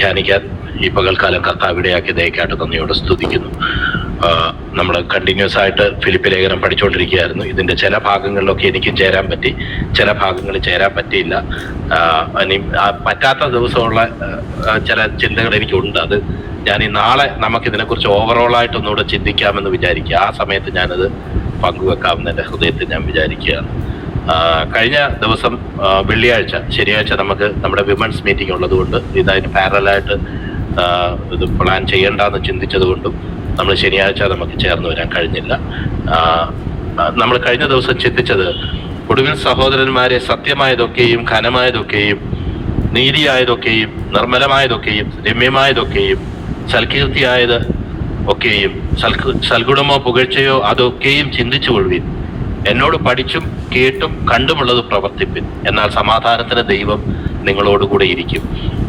ധ്യാനിക്കാൻ ഈ പകൽക്കാലം കർത്താവ് ഇടയാക്കി ദയക്കാട്ട് നന്ദിയോടെ സ്തുതിക്കുന്നു. നമ്മൾ കണ്ടിന്യൂസ് ആയിട്ട് ഫിലിപ്പ് ലേഖനം പഠിച്ചുകൊണ്ടിരിക്കുകയായിരുന്നു ഇതിന്റെ ചില ഭാഗങ്ങളിലൊക്കെ എനിക്ക് ചേരാൻ പറ്റി. ചില ഭാഗങ്ങൾ ചേരാൻ പറ്റിയില്ല. ഇനി പറ്റാത്ത ദിവസമുള്ള ചില ചിന്തകൾ എനിക്കുണ്ട്. അത് ഞാൻ ഈ നാളെ നമുക്ക് ഇതിനെക്കുറിച്ച് ഓവറോൾ ആയിട്ട് ഒന്നുകൂടെ ചിന്തിക്കാമെന്ന് വിചാരിക്കുക. ആ സമയത്ത് ഞാനത് പങ്കുവെക്കാമെന്ന് എന്റെ ഹൃദയത്തിൽ ഞാൻ വിചാരിക്കുകയാണ്. കഴിഞ്ഞ ദിവസം വെള്ളിയാഴ്ച ശനിയാഴ്ച നമുക്ക് നമ്മുടെ വിമൻസ് മീറ്റിംഗ് ഉള്ളതുകൊണ്ട് ഇതായിട്ട് പാരലായിട്ട് ഇത് പ്ലാൻ ചെയ്യേണ്ടെന്ന് ചിന്തിച്ചത് കൊണ്ടും നമ്മൾ ശനിയാഴ്ച നമുക്ക് ചേർന്ന് വരാൻ കഴിഞ്ഞില്ല. നമ്മൾ കഴിഞ്ഞ ദിവസം ചിന്തിച്ചത് ഒടുവിൽ സഹോദരന്മാരെ സത്യമായതൊക്കെയും ഘനമായതൊക്കെയും നീതിയായതൊക്കെയും നിർമ്മലമായതൊക്കെയും രമ്യമായതൊക്കെയും സൽകീർത്തിയായത് ഒക്കെയും സൽ സൽഗുണമോ പുകഴ്ചയോ അതൊക്കെയും ചിന്തിച്ചു കൊള്ളുവിൻ എന്നോട് പഠിച്ചും കേട്ടും കണ്ടുമുള്ളത് പ്രവർത്തിപ്പിൻ. എന്നാൽ സമാധാനത്തിന് ദൈവം നിങ്ങളോടുകൂടെ ഇരിക്കും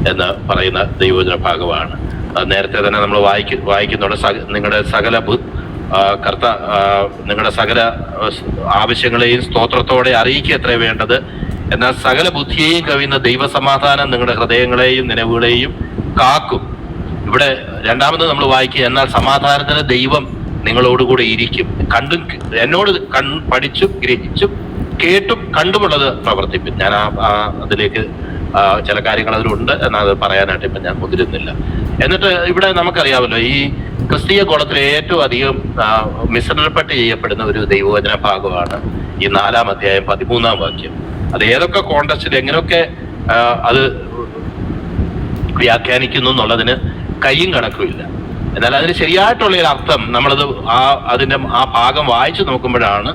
എന്ന് പറയുന്ന ദൈവവചന ഭാഗമാണ്. നേരത്തെ തന്നെ നമ്മൾ വായിക്കു വായിക്കുന്നുണ്ട്. നിങ്ങളുടെ സകല കർത്ത നിങ്ങളുടെ സകല ആവശ്യങ്ങളെയും സ്തോത്രത്തോടെ അറിയിക്കുക എത്ര വേണ്ടത്. എന്നാൽ സകല ബുദ്ധിയെയും കവിയുന്ന ദൈവസമാധാനം നിങ്ങളുടെ ഹൃദയങ്ങളെയും നിലവുകളെയും കാക്കും. ഇവിടെ രണ്ടാമത് നമ്മൾ വായിക്കുക എന്നാൽ സമാധാനത്തിന് ദൈവം നിങ്ങളോടുകൂടെ ഇരിക്കും. കണ്ടും എന്നോട് പഠിച്ചും ഗ്രഹിച്ചും കേട്ടും കണ്ടുമുള്ളത് പ്രവർത്തിപ്പിക്കും. ഞാൻ ആ അതിലേക്ക് ചില കാര്യങ്ങൾ അതിലുണ്ട് എന്നത് പറയാനായിട്ട് ഇപ്പം ഞാൻ മുതിരുന്നില്ല. എന്നിട്ട് ഇവിടെ നമുക്കറിയാമല്ലോ ഈ ക്രിസ്തീയ കോളത്തിൽ ഏറ്റവും അധികം മിസ്റിൽപ്പെട്ട് ചെയ്യപ്പെടുന്ന ഒരു ദൈവവചന ഭാഗമാണ് ഈ നാലാം അധ്യായം പതിമൂന്നാം വാക്യം. അത് ഏതൊക്കെ കോണ്ടസ്റ്റിൽ എങ്ങനെയൊക്കെ അത് വ്യാഖ്യാനിക്കുന്നു എന്നുള്ളതിന് കയ്യും കണക്കുമില്ല. എന്നാൽ അതിന് ശരിയായിട്ടുള്ള ഒരു അർത്ഥം നമ്മളത് ആ അതിന്റെ ആ ഭാഗം വായിച്ചു നോക്കുമ്പോഴാണ്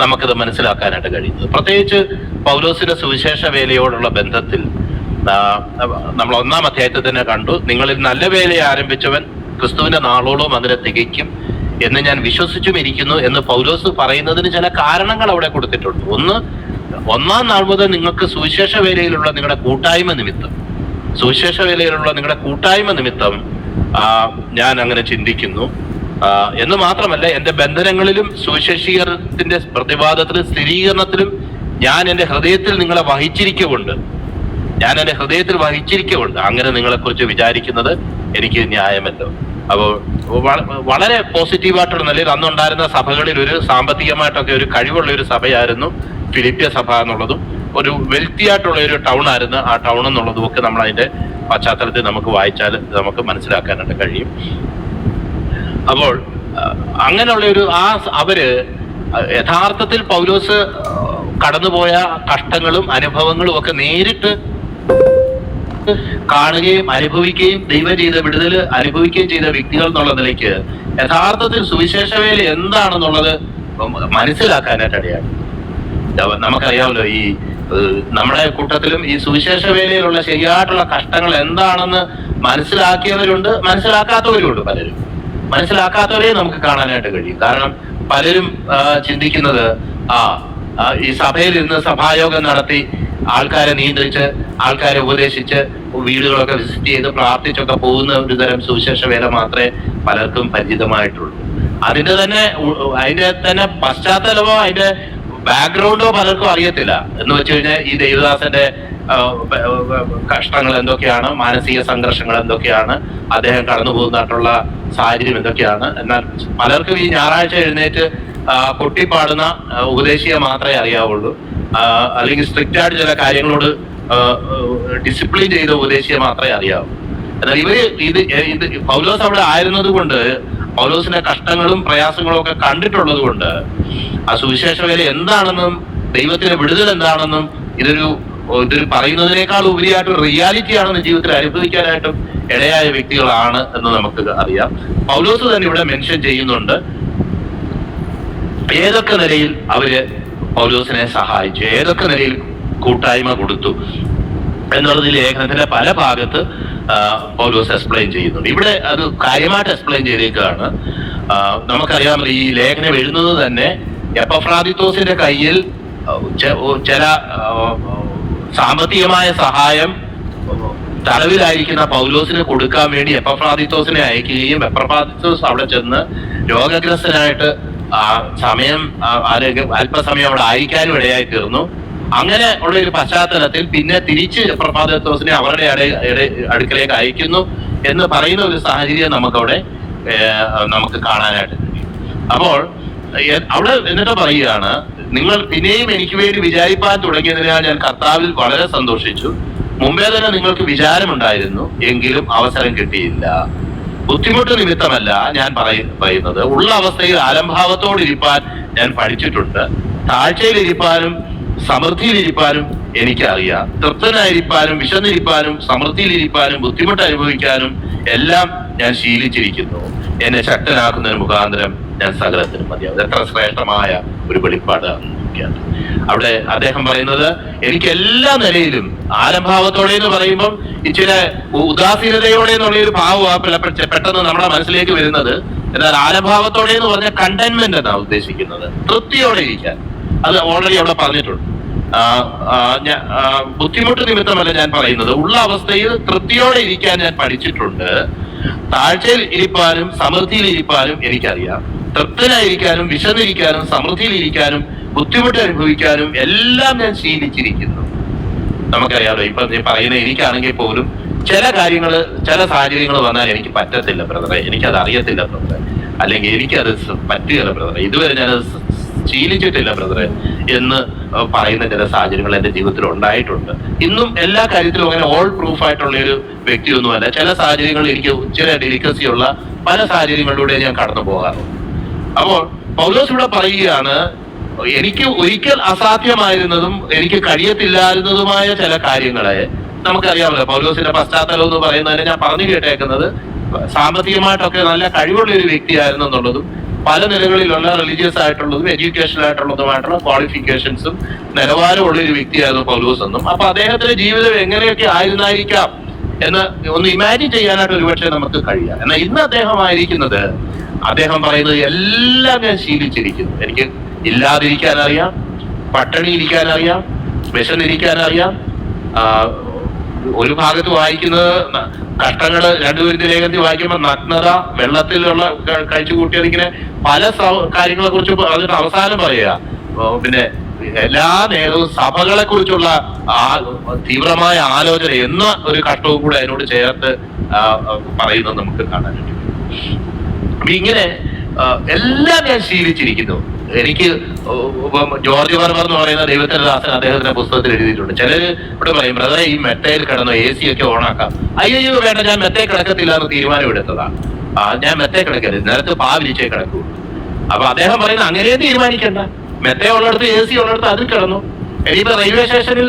നമുക്കത് മനസ്സിലാക്കാനായിട്ട് കഴിയുന്നത്. പ്രത്യേകിച്ച് പൗലോസിന്റെ സുവിശേഷ വേലയോടുള്ള ബന്ധത്തിൽ നമ്മൾ ഒന്നാം അധ്യായത്തിൽ തന്നെ കണ്ടു നിങ്ങളിൽ നല്ല വേലയെ ആരംഭിച്ചവൻ ക്രിസ്തുവിന്റെ നാളോളം അതിനെ തികയ്ക്കും എന്ന് ഞാൻ വിശ്വസിച്ചും ഇരിക്കുന്നു എന്ന് പൗലോസ് പറയുന്നതിന് ചില കാരണങ്ങൾ അവിടെ കൊടുത്തിട്ടുണ്ട്. ഒന്ന് ഒന്നാം നാൾ മുതൽ നിങ്ങൾക്ക് സുവിശേഷ വേലയിലുള്ള നിങ്ങളുടെ കൂട്ടായ്മ നിമിത്തം സുവിശേഷ വേലയിലുള്ള നിങ്ങളുടെ കൂട്ടായ്മ നിമിത്തം ഞാൻ അങ്ങനെ ചിന്തിക്കുന്നു. എന്ന് മാത്രമല്ല എന്റെ ബന്ധനങ്ങളിലും സുവിശേഷീകരണത്തിന്റെ പ്രതിവാദത്തിലും സ്ഥിരീകരണത്തിലും ഞാൻ എന്റെ ഹൃദയത്തിൽ നിങ്ങളെ വഹിച്ചിരിക്കുകൊണ്ട് ഞാൻ എന്റെ ഹൃദയത്തിൽ വഹിച്ചിരിക്കുകൊണ്ട് അങ്ങനെ നിങ്ങളെ കുറിച്ച് വിചാരിക്കുന്നത് എനിക്ക് ന്യായമല്ലോ. അപ്പോൾ വളരെ പോസിറ്റീവായിട്ടുള്ള നിലയിൽ അന്നുണ്ടായിരുന്ന സഭകളിൽ ഒരു സാമ്പത്തികമായിട്ടൊക്കെ ഒരു കഴിവുള്ള ഒരു സഭയായിരുന്നു ഫിലിപ്പിയ സഭ എന്നുള്ളതും. ഒരു വെൽത്തി ആയിട്ടുള്ള ഒരു ടൗൺ ആയിരുന്നു. ആ ടൗൺ എന്നുള്ളതും ഒക്കെ നമ്മൾ അതിന്റെ പശ്ചാത്തലത്തിൽ നമുക്ക് വായിച്ചാൽ നമുക്ക് മനസ്സിലാക്കാനായിട്ട് കഴിയും. അപ്പോൾ അങ്ങനെയുള്ള ഒരു ആ അവർ യഥാർത്ഥത്തിൽ പൗലോസ് കടന്നുപോയ കഷ്ടങ്ങളും അനുഭവങ്ങളും ഒക്കെ നേരിട്ട് കാണുകയും അനുഭവിക്കുകയും ദൈവം ചെയ്ത വിടുതൽ അനുഭവിക്കുകയും ചെയ്ത വ്യക്തികൾ എന്നുള്ള നിലയ്ക്ക് യഥാർത്ഥത്തിൽ സുവിശേഷ വേല എന്താണെന്നുള്ളത് മനസ്സിലാക്കാനായിട്ട് ഇടയാണ് അവ- നമുക്കറിയാമല്ലോ ഈ നമ്മുടെ കൂട്ടത്തിലും ഈ സുവിശേഷ വേലയിലുള്ള ശരിയായിട്ടുള്ള കഷ്ടങ്ങൾ എന്താണെന്ന് മനസ്സിലാക്കിയവരുണ്ട് മനസ്സിലാക്കാത്തവരുണ്ട് പലരും. മനസ്സിലാക്കാത്തവരെ നമുക്ക് കാണാനായിട്ട് കഴിയും. കാരണം പലരും ചിന്തിക്കുന്നത് ആ ഈ സഭയിൽ ഇരുന്ന് സഭായോഗം നടത്തി ആൾക്കാരെ നിയന്ത്രിച്ച് ആൾക്കാരെ ഉപദേശിച്ച് വീടുകളൊക്കെ വിസിറ്റ് ചെയ്ത് പ്രാർത്ഥിച്ചൊക്കെ പോകുന്ന ഒരു തരം സുവിശേഷ വേല മാത്രമേ പലർക്കും പരിചിതമായിട്ടുള്ളൂ. അതിന്റെ തന്നെ അതിന്റെ തന്നെ പശ്ചാത്തലമോ അതിന്റെ ബാക്ക്ഗ്രൗണ്ടോ പലർക്കും അറിയത്തില്ല. എന്ന് വെച്ച് കഴിഞ്ഞാൽ ഈ ദേവദാസന്റെ കഷ്ടങ്ങൾ എന്തൊക്കെയാണ് മാനസിക സംഘർഷങ്ങൾ എന്തൊക്കെയാണ് അദ്ദേഹം കടന്നു പോകുന്നതായിട്ടുള്ള സാഹചര്യം എന്തൊക്കെയാണ്. എന്നാൽ പലർക്കും ഈ ഞായറാഴ്ച എഴുന്നേറ്റ് ആ, ഉപദേശിയെ മാത്രമേ അറിയാവുള്ളൂ. അല്ലെങ്കിൽ സ്ട്രിക്റ്റ് ആയിട്ട് ചില കാര്യങ്ങളോട് ഡിസിപ്ലിൻ ചെയ്ത ഉപദേശിയെ മാത്രമേ അറിയാവൂ. എന്നാൽ ഇവർ ഇത് ഇത് പൗലോസ് അവിടെ ആയിരുന്നത് കൊണ്ട് പൗലോസിന്റെ കഷ്ടങ്ങളും പ്രയാസങ്ങളും ഒക്കെ കണ്ടിട്ടുള്ളത് കൊണ്ട് ആ സുവിശേഷ വേല എന്താണെന്നും ദൈവത്തിന്റെ വിടുതൽ എന്താണെന്നും ഇതൊരു ഇതൊരു പറയുന്നതിനേക്കാൾ ഉപരിയായിട്ട് റിയാലിറ്റി ആണെന്ന് ജീവിതത്തിൽ അനുഭവിക്കാനായിട്ടും ഇടയായ വ്യക്തികളാണ് എന്ന് നമുക്ക് അറിയാം. പൗലോസ് തന്നെ ഇവിടെ മെൻഷൻ ചെയ്യുന്നുണ്ട്. ഏതൊക്കെ നിലയിൽ അവർ പൗലോസിനെ സഹായിച്ചു? ഏതൊക്കെ നിലയിൽ കൂട്ടായ്മ കൊടുത്തു? എന്നുള്ളത് ലേഖനത്തിന്റെ പല ഭാഗത്ത് പൗലോസ് എക്സ്പ്ലെയിൻ ചെയ്യുന്നുണ്ട്. ഇവിടെ അത് കാര്യമായിട്ട് എക്സ്പ്ലെയിൻ ചെയ്തേക്കാണ്. നമുക്കറിയാമല്ലോ ഈ ലേഖനം എഴുതുന്നത് തന്നെ എപ്പഫ്രാദിത്തോസിന്റെ കയ്യിൽ ചില സാമ്പത്തികമായ സഹായം തടവിലായിരിക്കുന്ന പൗലോസിന് കൊടുക്കാൻ വേണ്ടി എപ്പഫ്രാദിത്തോസിനെ അയക്കുകയും എപ്പഫ്രാദിത്തോസ് അവിടെ ചെന്ന് രോഗഗ്രസ്തനായിട്ട് സമയം അല്പസമയം അവിടെ ആയിരിക്കാനും ഇടയായി തീർന്നു. അങ്ങനെ ഉള്ള ഒരു പശ്ചാത്തലത്തിൽ പിന്നെ തിരിച്ച് പ്രഭാതോസിനെ അവരുടെ അട- അടുക്കലേക്ക് അയക്കുന്നു എന്ന് പറയുന്ന ഒരു സാഹചര്യം നമുക്കവിടെ നമുക്ക് കാണാനായിട്ട് അപ്പോൾ അവിടെ എന്നിട്ട് പറയുകയാണ് നിങ്ങൾ പിന്നെയും എനിക്ക് വേണ്ടി വിചാരിപ്പാൻ തുടങ്ങിയതിനാൽ ഞാൻ കർത്താവിൽ വളരെ സന്തോഷിച്ചു. മുമ്പേ തന്നെ നിങ്ങൾക്ക് വിചാരമുണ്ടായിരുന്നു എങ്കിലും അവസരം കിട്ടിയില്ല. ബുദ്ധിമുട്ട് നിമിത്തമല്ല ഞാൻ പറയ- പറയുന്നത്. ഉള്ള അവസ്ഥയിൽ ആലംഭാവത്തോടിരിപ്പാൻ ഞാൻ പഠിച്ചിട്ടുണ്ട്. താഴ്ചയിലിരിപ്പാനും സമൃദ്ധിയിലിരിപ്പാനും എനിക്കറിയാം. തൃപ്തനായിരിക്കാനും വിശന്നിരിപ്പാനും സമൃദ്ധിയിലിരിക്കാനും ബുദ്ധിമുട്ട് അനുഭവിക്കാനും എല്ലാം ഞാൻ ശീലിച്ചിരിക്കുന്നു. എന്നെ ഒരു മുഖാന്തരം ഞാൻ സകലത്തിനും മതിയാവും എത്ര ശ്രേഷ്ഠമായ ഒരു വെളിപ്പാട് അവിടെ അദ്ദേഹം പറയുന്നത് എനിക്ക് എല്ലാ നിലയിലും ആരംഭാവത്തോടെ എന്ന് പറയുമ്പം ഇച്ചിരി ഉദാസീനതയോടെ എന്നുള്ള ഒരു ഭാവമാണ് പെട്ടെന്ന് നമ്മുടെ മനസ്സിലേക്ക് വരുന്നത് എന്നാൽ ആരംഭാവത്തോടെ എന്ന് പറഞ്ഞ കണ്ടെയ്ൻമെന്റ് എന്നാണ് ഉദ്ദേശിക്കുന്നത്. തൃപ്തിയോടെ ഇരിക്കാൻ. അത് ഓൾറെഡി അവിടെ പറഞ്ഞിട്ടുണ്ട്. ബുദ്ധിമുട്ട് നിമിത്തമല്ല ഞാൻ പറയുന്നത്. ഉള്ള അവസ്ഥയിൽ തൃപ്തിയോടെ ഇരിക്കാൻ ഞാൻ പഠിച്ചിട്ടുണ്ട്. താഴ്ചയിൽ ഇരിപ്പാനും സമൃദ്ധിയിൽ ഇരിപ്പാനും എനിക്കറിയാം. തൃപ്തനായിരിക്കാനും വിശന്നിരിക്കാനും സമൃദ്ധിയിൽ ഇരിക്കാനും ബുദ്ധിമുട്ട് അനുഭവിക്കാനും എല്ലാം ഞാൻ ശീലിച്ചിരിക്കുന്നു. നമുക്കറിയാലോ ഇപ്പൊ നീ പറയുന്ന എനിക്കാണെങ്കിൽ പോലും ചില കാര്യങ്ങൾ ചില സാഹചര്യങ്ങൾ വന്നാൽ എനിക്ക് പറ്റത്തില്ല ബ്രദറെ എനിക്കത് അറിയത്തില്ല ബ്രദറെ അല്ലെങ്കിൽ എനിക്കത് പറ്റുകയില്ല ബ്രദറെ ഇതുവരെ ഞാനത് ശീലിച്ചിട്ടില്ല ബ്രദറെ എന്ന് പറയുന്ന ചില സാഹചര്യങ്ങൾ എന്റെ ജീവിതത്തിൽ ഉണ്ടായിട്ടുണ്ട്. ഇന്നും എല്ലാ കാര്യത്തിലും അങ്ങനെ ഓൾ പ്രൂഫ് ആയിട്ടുള്ള ഒരു വ്യക്തിയൊന്നുമല്ല. ചില സാഹചര്യങ്ങളിൽ എനിക്ക് ചില ഡെലിക്കസി ഉള്ള പല സാഹചര്യങ്ങളിലൂടെ ഞാൻ കടന്നു പോകാറുണ്ട്. അപ്പോൾ പൗലോസ് ഇവിടെ പറയുകയാണ് എനിക്ക് ഒരിക്കൽ അസാധ്യമായിരുന്നതും എനിക്ക് കഴിയത്തില്ലായിരുന്നതുമായ ചില കാര്യങ്ങളെ നമുക്കറിയാമല്ലോ. പൗലോസിന്റെ പശ്ചാത്തലം എന്ന് പറയുന്നതിന് ഞാൻ പറഞ്ഞു കേട്ടേക്കുന്നത് സാമ്പത്തികമായിട്ടൊക്കെ നല്ല കഴിവുള്ള ഒരു വ്യക്തിയായിരുന്നു എന്നുള്ളതും പല നിലകളിലുള്ള റിലീജിയസ് ആയിട്ടുള്ളതും എഡ്യൂക്കേഷൻ ആയിട്ടുള്ളതുമായിട്ടുള്ള ക്വാളിഫിക്കേഷൻസും നിലവാരമുള്ള ഒരു വ്യക്തിയായിരുന്നു പൗലോസ് എന്നും. അപ്പൊ അദ്ദേഹത്തിന്റെ ജീവിതം എങ്ങനെയൊക്കെ ആയിരുന്നായിരിക്കാം എന്ന് ഒന്ന് ഇമാജിൻ ചെയ്യാനായിട്ട് ഒരുപക്ഷെ നമുക്ക് കഴിയാം. എന്നാൽ ഇന്ന് അദ്ദേഹം ആയിരിക്കുന്നത് അദ്ദേഹം പറയുന്നത് എല്ലാം ഞാൻ ശീലിച്ചിരിക്കുന്നു. എനിക്ക് ഇല്ലാതിരിക്കാൻ അറിയാം പട്ടിണി ഇരിക്കാൻ ഒരു ഭാഗത്ത് വായിക്കുന്നത് കഷ്ടങ്ങൾ രണ്ടുപേരുടെ ലേഖനത്തിൽ വായിക്കുമ്പോൾ നഗ്നത വെള്ളത്തിലുള്ള കഴിച്ചു കൂട്ടിയത് ഇങ്ങനെ പല കാര്യങ്ങളെ കുറിച്ച് അതിന്റെ അവസാനം പറയുക. പിന്നെ എല്ലാ നേരവും സഭകളെ കുറിച്ചുള്ള തീവ്രമായ ആലോചന എന്ന ഒരു കഷ്ടവും കൂടെ അതിനോട് ചേർത്ത് പറയുന്നത് നമുക്ക് കാണാൻ പറ്റും. ഇങ്ങനെ എല്ലാം ഞാൻ ശീലിച്ചിരിക്കുന്നു. എനിക്ക് ജോർജ് വർമ്മ എന്ന് പറയുന്ന ദൈവത്തിന്റെ ദാസൻ അദ്ദേഹത്തിന്റെ പുസ്തകത്തിൽ എഴുതിയിട്ടുണ്ട്. ചിലര് ഇവിടെ പറയും ബ്രദറെ ഈ മെത്തയിൽ കിടന്നു എ സി ഒക്കെ ഓണാക്കാം. അയ്യോ വേണ്ട ഞാൻ മെത്തേ കിടക്കത്തില്ല എന്ന് തീരുമാനം എടുത്തതാണ് ആ ഞാൻ മെത്തേ കിടക്കരുത്. നേരത്തെ പാവിരിച്ചേ കിടക്കൂ. അപ്പൊ അദ്ദേഹം പറയുന്നത് അങ്ങനെ തീരുമാനിക്കണ്ട. മെത്തേ ഉള്ളിടത്ത് എ സി ഉള്ളിടത്ത് അതിൽ കിടന്നു. ഇനിയിപ്പോ റെയിൽവേ സ്റ്റേഷനിൽ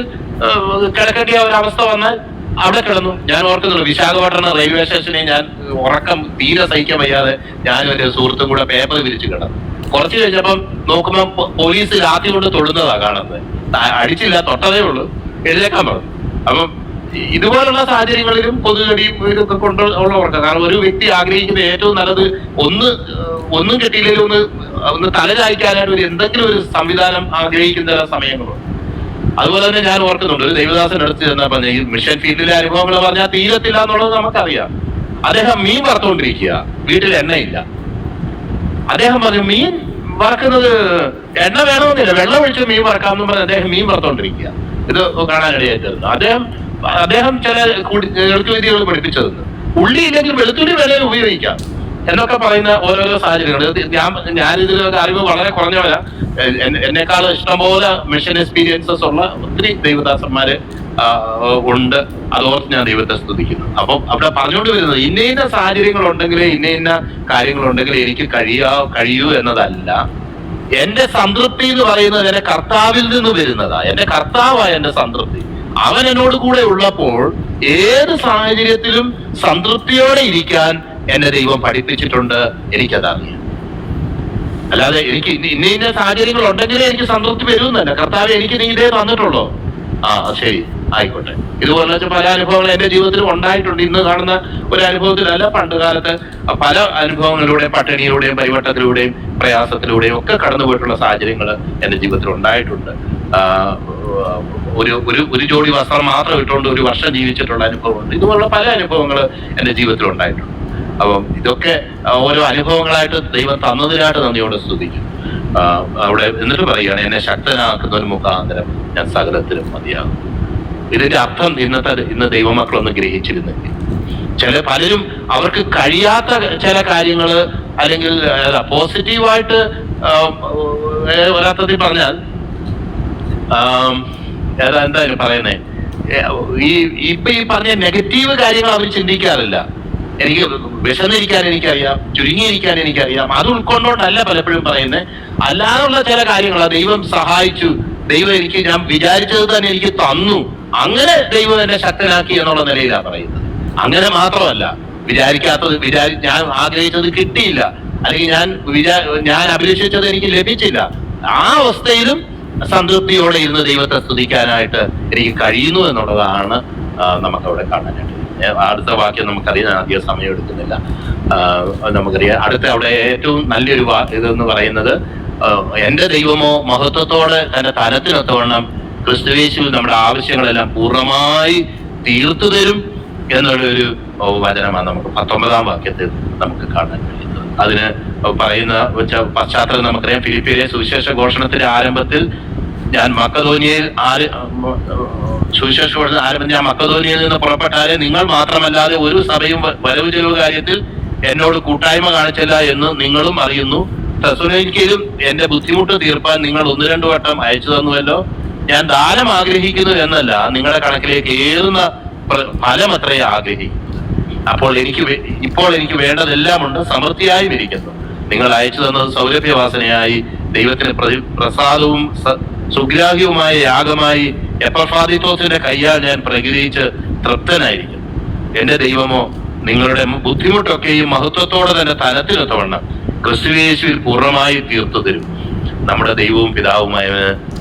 കിടക്കേണ്ട ഒരു അവസ്ഥ വന്നാൽ അവിടെ കിടന്നു. ഞാൻ ഓർക്കുന്നുള്ളൂ വിശാഖപട്ടണം റെയിൽവേ സ്റ്റേഷനെ ഞാൻ ഉറക്കം തീരെ സഹിക്കാൻ വയ്യാതെ ഞാൻ എന്റെ സുഹൃത്തും കൂടെ പേപ്പർ വിരിച്ച് കിടന്നു. കുറച്ച് കഴിഞ്ഞപ്പം നോക്കുമ്പോ പോ- പോലീസ് രാത്രി കൊണ്ട് തൊടുന്നതാ കാണുന്നത്. അടിച്ചില്ല തൊട്ടതേ ഉള്ളൂ. എഴുതേക്കാൻ പറഞ്ഞു. അപ്പം ഇതുപോലുള്ള സാഹചര്യങ്ങളിലും പൊതുകടിയും ഇതൊക്കെ കൊണ്ട് ഉള്ളവർക്ക് കാരണം ഒരു വ്യക്തി ആഗ്രഹിക്കുന്ന ഏറ്റവും നല്ലത് ഒന്ന് ഒന്നും കിട്ടിയില്ലെങ്കിൽ ഒന്ന് ഒന്ന് തലചായ്ക്കാനായിട്ട് ഒരു എന്തെങ്കിലും ഒരു സംവിധാനം ആഗ്രഹിക്കുന്ന സമയങ്ങളുണ്ട് അതുപോലെ തന്നെ ഞാൻ ഓർക്കുന്നുണ്ട് ഒരു ദേവദാസൻ എടുത്ത് പറഞ്ഞ ഈ മിഷൻ ഫീൽഡിലെ അനുഭവങ്ങൾ പറഞ്ഞാൽ തീരത്തില്ല എന്നുള്ളത് നമുക്കറിയാം. അദ്ദേഹം മീൻ വറുത്തുകൊണ്ടിരിക്കുക വീട്ടിൽ എണ്ണയില്ല. അദ്ദേഹം പറഞ്ഞു മീൻ വറക്കുന്നത് എണ്ണ വേണമെന്നില്ല വെള്ളം ഒഴിച്ച് മീൻ വറക്കാമെന്ന് പറഞ്ഞ് അദ്ദേഹം മീൻ വറുത്തോണ്ടിരിക്കുക. ഇത് കാണാൻ തീർന്നു അദ്ദേഹം അദ്ദേഹം ചില വിദ്യകൾ പഠിപ്പിച്ചതെന്ന്. ഉള്ളി ഇല്ലെങ്കിൽ വെളുത്തുള്ളി വില ഉപയോഗിക്കാം. എന്നൊക്കെ പറയുന്ന ഓരോരോ സാഹചര്യങ്ങൾ. ഞാൻ ഞാൻ ഇതിലൊക്കെ അറിവ് വളരെ കുറഞ്ഞവരാ. എന്നെക്കാൾ ഇഷ്ടംപോലെ മിഷൻ എക്സ്പീരിയൻസസ് ഉള്ള ഒത്തിരി ദൈവദാസന്മാര് ഉണ്ട്. അതോർത്ത് ഞാൻ ദൈവത്തെ സ്തുതിക്കുന്നു. അപ്പം അവിടെ പറഞ്ഞുകൊണ്ട് വരുന്നത് ഇന്ന ഇന്ന സാഹചര്യങ്ങൾ ഉണ്ടെങ്കിൽ ഇന്ന ഇന്ന കാര്യങ്ങൾ ഉണ്ടെങ്കിൽ എനിക്ക് കഴിയാ കഴിയൂ എന്നതല്ല. എന്റെ സംതൃപ്തി എന്ന് പറയുന്നത് എന്റെ കർത്താവിൽ നിന്ന് വരുന്നതാ. എന്റെ കർത്താവായ എന്റെ സംതൃപ്തി. അവൻ എന്നോട് കൂടെ ഉള്ളപ്പോൾ ഏത് സാഹചര്യത്തിലും സംതൃപ്തിയോടെ ഇരിക്കാൻ എന്നെ ദൈവം പഠിപ്പിച്ചിട്ടുണ്ട് എനിക്കതറിയാം. അല്ലാതെ എനിക്ക് ഇന്ന ഇന്ന സാഹചര്യങ്ങൾ ഉണ്ടെങ്കിലേ എനിക്ക് സംതൃപ്തി വരുമെന്നല്ല കർത്താവ് എനിക്ക് നീ ഇതേ തന്നിട്ടുള്ളൂ. ആ ശരി. ആയിക്കോട്ടെ. ഇതുപോലെ പല അനുഭവങ്ങൾ എന്റെ ജീവിതത്തിൽ ഉണ്ടായിട്ടുണ്ട്. ഇന്ന് കാണുന്ന ഒരു അനുഭവത്തിലല്ല പണ്ട് കാലത്ത് പല അനുഭവങ്ങളിലൂടെയും പട്ടിണിയിലൂടെയും പരിവട്ടത്തിലൂടെയും പ്രയാസത്തിലൂടെയും ഒക്കെ കടന്നു പോയിട്ടുള്ള സാഹചര്യങ്ങൾ എന്റെ ജീവിതത്തിൽ ഉണ്ടായിട്ടുണ്ട്. ഒരു ഒരു ഒരു ജോഡി വസ്ത്രം മാത്രം ഇട്ടുകൊണ്ട് ഒരു വർഷം ജീവിച്ചിട്ടുള്ള അനുഭവമുണ്ട്. ഇതുപോലുള്ള പല അനുഭവങ്ങൾ എന്റെ ജീവിതത്തിൽ ഉണ്ടായിട്ടുണ്ട്. അപ്പം ഇതൊക്കെ ഓരോ അനുഭവങ്ങളായിട്ട് ദൈവം തന്നതിനായിട്ട് നന്ദിയോടെ സ്തുതിക്കും. അവിടെ എന്നിട്ട് പറയുകയാണ് എന്നെ ശക്തനാക്കുന്ന ഒരു മുഖാന്തരം ഞാൻ സകലത്തിലും മതിയാകും. ഇതിന്റെ അർത്ഥം ഇന്നത്തെ ഇന്ന് ദൈവമക്കളൊന്ന് ഗ്രഹിച്ചിരുന്നെങ്കിൽ. ചില പലരും അവർക്ക് കഴിയാത്ത ചില കാര്യങ്ങൾ അല്ലെങ്കിൽ പോസിറ്റീവായിട്ട് ഒരർത്ഥത്തിൽ പറഞ്ഞാൽ ഏതാ എന്തായാലും പറയുന്നേ? ഈ ഇപ്പൊ ഈ പറഞ്ഞ നെഗറ്റീവ് കാര്യങ്ങൾ അവർ ചിന്തിക്കാറില്ല. എനിക്ക് വിശന്നിരിക്കാൻ എനിക്കറിയാം ചുരുങ്ങിയിരിക്കാൻ എനിക്കറിയാം. അത് ഉൾക്കൊണ്ടോണ്ടല്ല പലപ്പോഴും പറയുന്നത് അല്ലാതുള്ള ചില കാര്യങ്ങൾ ദൈവം സഹായിച്ചു. ദൈവം എനിക്ക് ഞാൻ വിചാരിച്ചത് തന്നെ എനിക്ക് തന്നു. അങ്ങനെ ദൈവം എന്നെ ശക്തനാക്കി എന്നുള്ള നിലയിലാണ് പറയുന്നത്. അങ്ങനെ മാത്രമല്ല വിചാരിക്കാത്തത് വിചാരി ഞാൻ ആഗ്രഹിച്ചത് കിട്ടിയില്ല. അല്ലെങ്കിൽ ഞാൻ വിചാ ഞാൻ അഭിലഷിച്ചത് എനിക്ക് ലഭിച്ചില്ല. ആ അവസ്ഥയിലും സംതൃപ്തിയോടെ ഇരുന്ന് ദൈവത്തെ സ്തുതിക്കാനായിട്ട് എനിക്ക് കഴിയുന്നു എന്നുള്ളതാണ് നമുക്കവിടെ കാണാനായിട്ട് അടുത്ത വാക്യം നമുക്കറിയാൻ അധികം സമയം എടുക്കുന്നില്ല. നമുക്കറിയാം. അടുത്ത അവിടെ ഏറ്റവും നല്ലൊരു വാ ഇതെന്ന് പറയുന്നത് ആ, എന്റെ ദൈവമോ മഹത്വത്തോടെ തന്റെ തരത്തിനൊത്തവണ്ണം ക്രിസ്തുവേശുവിൽ നമ്മുടെ ആവശ്യങ്ങളെല്ലാം പൂർണമായി തീർത്തു തരും എന്നുള്ളൊരു വചനമാണ് നമുക്ക് പത്തൊമ്പതാം വാക്യത്തിൽ നമുക്ക് കാണാൻ കഴിയുന്നത്. അതിന് പറയുന്ന പശ്ചാത്തലം നമുക്കറിയാം. ഫിലിപ്പിയിലെ സുവിശേഷ ഘോഷണത്തിന്റെ ആരംഭത്തിൽ ഞാൻ മക്കതോനിയയിൽ ആര് സുവിശേഷ പഠനം ആരംഭം ഞാൻ മക്കധോനിയയിൽ നിന്ന് പുറപ്പെട്ടാൽ? നിങ്ങൾ മാത്രമല്ലാതെ ഒരു സഭയും വരവ് ചെലവ് കാര്യത്തിൽ എന്നോട് കൂട്ടായ്മ കാണിച്ചില്ല എന്ന് നിങ്ങളും അറിയുന്നു. തെസ്സലോനിക്കയിലും എന്റെ ബുദ്ധിമുട്ട് തീർപ്പാൻ നിങ്ങൾ ഒന്ന് രണ്ടു വട്ടം അയച്ചു തന്നുവല്ലോ. ഞാൻ ദാനം ആഗ്രഹിക്കുന്നു എന്നല്ല നിങ്ങളുടെ കണക്കിലേക്ക് ഏറുന്ന ഫലം അത്രയും ആഗ്രഹിക്കുന്നു അപ്പോൾ എനിക്ക് ഇപ്പോൾ എനിക്ക് വേണ്ടതെല്ലാം ഉണ്ട് സമൃദ്ധിയായും ഇരിക്കുന്നു. നിങ്ങൾ അയച്ചു തന്നത് സൗരഭ്യവാസനയായി ദൈവത്തിന് പ്രസാദവും സുഗ്രാഹ്യവുമായ യാഗമായി എപ്രഫാദിത്വത്തിന്റെ കയ്യാൽ ഞാൻ പ്രകീരിച്ച് തൃപ്തനായിരിക്കും. എന്റെ ദൈവമോ നിങ്ങളുടെ ബുദ്ധിമുട്ടൊക്കെയും മഹത്വത്തോടെ തന്നെ തലത്തിനൊത്തവണ്ണം ക്രിസ്തുവേശുവിൽ പൂർണമായി തീർത്തു തരും. നമ്മുടെ ദൈവവും പിതാവുമായ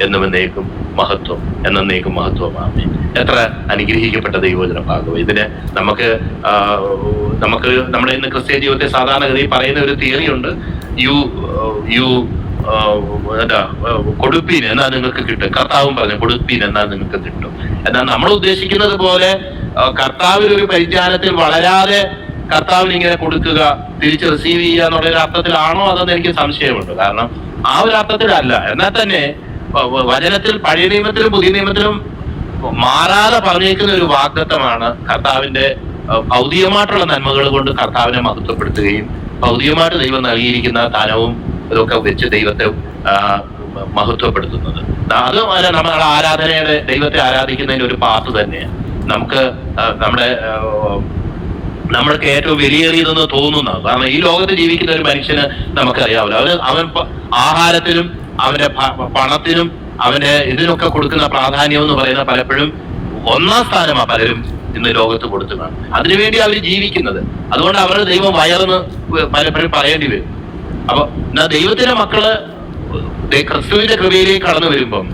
എന്നും എന്നേക്കും മഹത്വം എന്നേക്കും മഹത്വമാണ് എത്ര അനുഗ്രഹിക്കപ്പെട്ട ദൈവോചന ഭാഗം ഇതിന് നമുക്ക് നമുക്ക് നമ്മുടെ ഇന്ന് ക്രിസ്ത്യ ജീവിതത്തെ സാധാരണഗതി പറയുന്ന ഒരു തിയറിയുണ്ട് യു യു കൊടുപ്പീൻ എന്നാ നിങ്ങൾക്ക് കിട്ടും. കർത്താവും പറഞ്ഞു കൊടുപ്പീൻ എന്നാ നിങ്ങൾക്ക് കിട്ടും. എന്നാൽ നമ്മൾ ഉദ്ദേശിക്കുന്നത് പോലെ കർത്താവിന് ഒരു പരിചാരത്തിൽ വളരാതെ കർത്താവിന് ഇങ്ങനെ കൊടുക്കുക തിരിച്ച് റിസീവ് ചെയ്യുക എന്നുള്ള ഒരു അർത്ഥത്തിലാണോ അതെന്ന് എനിക്ക് സംശയമുണ്ട്. കാരണം ആ ഒരു അർത്ഥത്തിലല്ല. എന്നാൽ തന്നെ വചനത്തിൽ പഴയ നിയമത്തിലും പുതിയ നിയമത്തിലും മാറാതെ പറഞ്ഞേക്കുന്ന ഒരു വാഗ്ദത്തമാണ് കർത്താവിന്റെ ഭൗതികമായിട്ടുള്ള നന്മകൾ കൊണ്ട് കർത്താവിനെ മഹത്വപ്പെടുത്തുകയും ഭൗതികമായിട്ട് ദൈവം നൽകിയിരിക്കുന്ന ധനവും ഇതൊക്കെ വെച്ച് ദൈവത്തെ മഹത്വപ്പെടുത്തുന്നത്. അത് നമ്മുടെ ആരാധനയുടെ ദൈവത്തെ ആരാധിക്കുന്നതിന്റെ ഒരു പാത്ത് തന്നെയാണ്. നമുക്ക് നമ്മുടെ നമ്മൾക്ക് ഏറ്റവും വിലയേറിയതെന്ന് തോന്നുന്ന കാരണം ഈ ലോകത്ത് ജീവിക്കുന്ന ഒരു മനുഷ്യന് നമുക്കറിയാവില്ല അവന് അവൻ ആഹാരത്തിനും അവന്റെ പണത്തിനും അവന്റെ ഇതിനൊക്കെ കൊടുക്കുന്ന പ്രാധാന്യം എന്ന് പറയുന്ന പലപ്പോഴും ഒന്നാം സ്ഥാനമാണ് പലരും ഇന്ന് ലോകത്ത് കൊടുക്കുന്നത് അതിനുവേണ്ടി അവർ ജീവിക്കുന്നത്. അതുകൊണ്ട് അവരുടെ ദൈവം വയർന്ന് പലപ്പോഴും പറയേണ്ടി വരും. അപ്പൊ എന്നാ ദൈവത്തിന്റെ മക്കൾ ക്രിസ്തുവിന്റെ കൃപയിലേക്ക് കടന്നു വരുമ്പം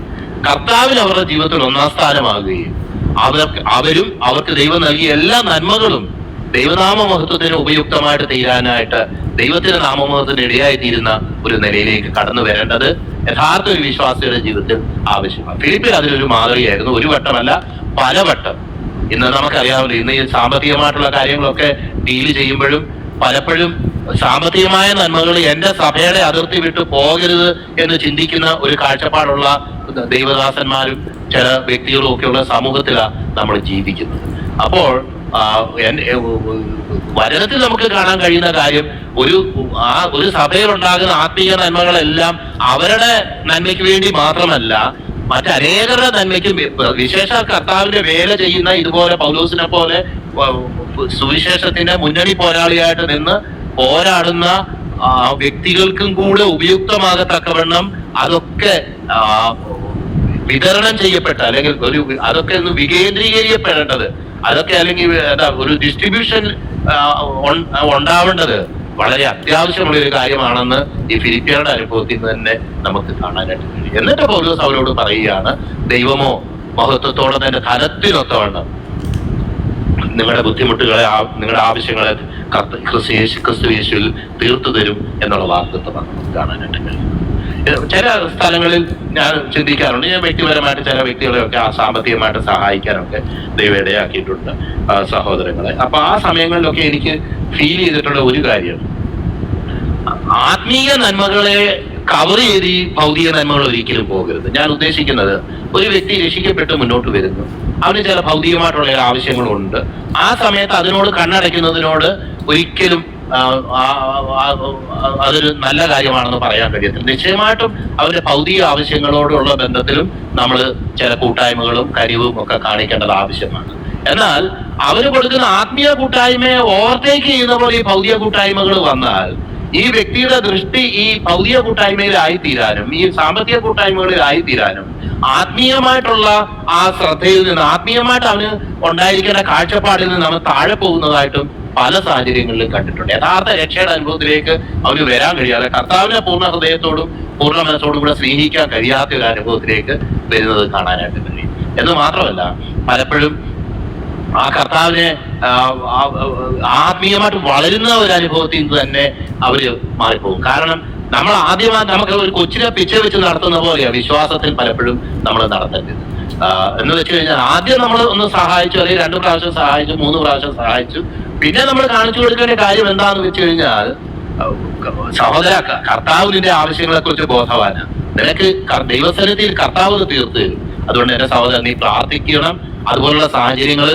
കർത്താവിൽ അവരുടെ ജീവിതത്തിൽ ഒന്നാം സ്ഥാനമാകുകയും അവർക്ക് അവരും അവർക്ക് ദൈവം നൽകിയ എല്ലാ നന്മകളും ദൈവനാമ മഹത്വത്തിന് ഉപയുക്തമായിട്ട് തീരാനായിട്ട് ദൈവത്തിന്റെ നാമമഹത്വത്തിന് ഇടയായി തീരുന്ന ഒരു നിലയിലേക്ക് കടന്നു വരേണ്ടത് യഥാർത്ഥ ഒരു വിശ്വാസിയുടെ ജീവിതത്തിൽ ആവശ്യമാണ്. ഫിലിപ്പിൽ അതിലൊരു മാതൃകയായിരുന്നു. ഒരു വട്ടമല്ല പല വട്ടം. ഇന്ന് നമുക്കറിയാമല്ലോ ഇന്ന് ഈ സാമ്പത്തികമായിട്ടുള്ള കാര്യങ്ങളൊക്കെ ഡീൽ ചെയ്യുമ്പോഴും പലപ്പോഴും സാമ്പത്തികമായ നന്മകൾ എന്റെ സഭയുടെ അതിർത്തി വിട്ട് പോകരുത് എന്ന് ചിന്തിക്കുന്ന ഒരു കാഴ്ചപ്പാടുള്ള ദൈവദാസന്മാരും ചില വ്യക്തികളും ഒക്കെയുള്ള സമൂഹത്തിലാണ് നമ്മൾ ജീവിക്കുന്നത്. അപ്പോൾ വചനത്തിൽ നമുക്ക് കാണാൻ കഴിയുന്ന കാര്യം ഒരു ആ ഒരു സഭയിൽ ഉണ്ടാകുന്ന ആത്മീയ നന്മകളെല്ലാം അവരുടെ നന്മയ്ക്ക് വേണ്ടി മാത്രമല്ല മറ്റനേകരുടെ നന്മയ്ക്കും വിശേഷ കർത്താവിന്റെ വേല ചെയ്യുന്ന ഇതുപോലെ പൗലോസിനെ പോലെ സുവിശേഷത്തിന്റെ മുന്നണി പോരാളിയായിട്ട് നിന്ന് പോരാടുന്ന വ്യക്തികൾക്കും കൂടെ ഉപയുക്തമാകത്തക്കവണ്ണം അതൊക്കെ വിതരണം ചെയ്യപ്പെട്ട അല്ലെങ്കിൽ ഒരു അതൊക്കെ ഒന്ന് വികേന്ദ്രീകരിക്കപ്പെടേണ്ടത്. അതൊക്കെ അല്ലെങ്കിൽ എന്താ ഒരു ഡിസ്ട്രിബ്യൂഷൻ ഉണ്ടാവേണ്ടത് വളരെ അത്യാവശ്യമുള്ള ഒരു കാര്യമാണെന്ന് ഈ ഫിലിപ്പിയറുടെ അനുഭവത്തിൽ നിന്ന് തന്നെ നമുക്ക് കാണാനായിട്ട് കഴിയും. എന്നിട്ട് പൗലോസ് അവരോട് പറയുകയാണ് ദൈവമോ മഹത്വത്തോടെ തന്നെ ധനത്തിനൊത്തവണ്ണം നിങ്ങളുടെ ബുദ്ധിമുട്ടുകളെ നിങ്ങളുടെ ആവശ്യങ്ങളെ ക്രിസ്തു ക്രിസ്തു യേശുവിൽ തീർത്തു തരും എന്നുള്ള നമുക്ക് കാണാനായിട്ട് ചില സ്ഥലങ്ങളിൽ ഞാൻ ചിന്തിക്കാറുണ്ട്. ഞാൻ വ്യക്തിപരമായിട്ട് ചില വ്യക്തികളെയൊക്കെ ആ സാമ്പത്തികമായിട്ട് സഹായിക്കാനൊക്കെ ദൈവം ഇടയാക്കിയിട്ടുണ്ട് ആ, സഹോദരങ്ങളെ. അപ്പൊ ആ സമയങ്ങളിലൊക്കെ എനിക്ക് ഫീൽ ചെയ്തിട്ടുള്ള ഒരു കാര്യം ആത്മീയ നന്മകളെ കവർ ചെയ്ത് ഈ ഭൗതിക നന്മകൾ ഒരിക്കലും പോകരുത്. ഞാൻ ഉദ്ദേശിക്കുന്നത് ഒരു വ്യക്തി രക്ഷിക്കപ്പെട്ട് മുന്നോട്ട് വരുന്നു. അവന് ചില ഭൗതികമായിട്ടുള്ള ആവശ്യങ്ങളുണ്ട്. ആ സമയത്ത് അതിനോട് കണ്ണടയ്ക്കുന്നതിനോട് ഒരിക്കലും അതൊരു നല്ല കാര്യമാണെന്ന് പറയാൻ കഴിയത്തില്ല. നിശ്ചയമായിട്ടും അവരുടെ ഭൗതിക ആവശ്യങ്ങളോടുള്ള ബന്ധത്തിലും നമ്മൾ ചില കൂട്ടായ്മകളും കരിവും ഒക്കെ കാണിക്കേണ്ടത് ആവശ്യമാണ്. എന്നാൽ അവർ കൊടുക്കുന്ന ആത്മീയ കൂട്ടായ്മയെ ഓവർടേക്ക് ചെയ്യുന്ന പോലെ ഈ ഭൗതിക കൂട്ടായ്മകൾ വന്നാൽ ഈ വ്യക്തിയുടെ ദൃഷ്ടി ഈ ഭൗതിക കൂട്ടായ്മയിലായി തീരാനും ഈ സാമ്പത്തിക കൂട്ടായ്മകളിലായി തീരാനും ആത്മീയമായിട്ടുള്ള ആ ശ്രദ്ധയിൽ നിന്ന് ആത്മീയമായിട്ട് അവന് ഉണ്ടായിരിക്കുന്ന കാഴ്ചപ്പാടിൽ നിന്ന് അവൻ താഴെ പോകുന്നതായിട്ടും പല സാഹചര്യങ്ങളിലും കണ്ടിട്ടുണ്ട്. യഥാർത്ഥ രക്ഷയുടെ അനുഭവത്തിലേക്ക് അവന് വരാൻ കഴിയാതെ കർത്താവിനെ പൂർണ ഹൃദയത്തോടും പൂർണ മനസ്സോടും കൂടെ സ്നേഹിക്കാൻ കഴിയാത്ത ഒരു അനുഭവത്തിലേക്ക് വരുന്നത് കാണാനായിട്ട് കഴിയും. എന്ന് മാത്രമല്ല പലപ്പോഴും ആ കർത്താവിനെ ആത്മീയമായിട്ട് വളരുന്ന ഒരു അനുഭവത്തിൽ നിന്ന് തന്നെ അവർ മാറിപ്പോകും. കാരണം നമ്മൾ ആദ്യമായി നമുക്ക് ഒരു കൊച്ചിനെ പിച്ച വെച്ച് നടത്തുന്ന പോലെയാണ് വിശ്വാസത്തിൽ പലപ്പോഴും നമ്മൾ നടത്തേണ്ടത്. എന്ന് വെച്ച് കഴിഞ്ഞാൽ ആദ്യം നമ്മൾ ഒന്ന് സഹായിച്ചു അല്ലെങ്കിൽ രണ്ട് പ്രാവശ്യം സഹായിച്ചു മൂന്ന് പ്രാവശ്യം സഹായിച്ചു. പിന്നെ നമ്മൾ കാണിച്ചു കൊടുക്കേണ്ട കാര്യം എന്താന്ന് വെച്ച് കഴിഞ്ഞാൽ സഹോദര കർത്താവ് നിന്റെ ആവശ്യങ്ങളെ കുറിച്ച് ബോധവാന. നിനക്ക് ദൈവസന്നിധിയിൽ കർത്താവ് തീർത്ത് അതുകൊണ്ട് എന്റെ സഹോദരൻ നീ പ്രാർത്ഥിക്കണം. അതുപോലുള്ള സാഹചര്യങ്ങൾ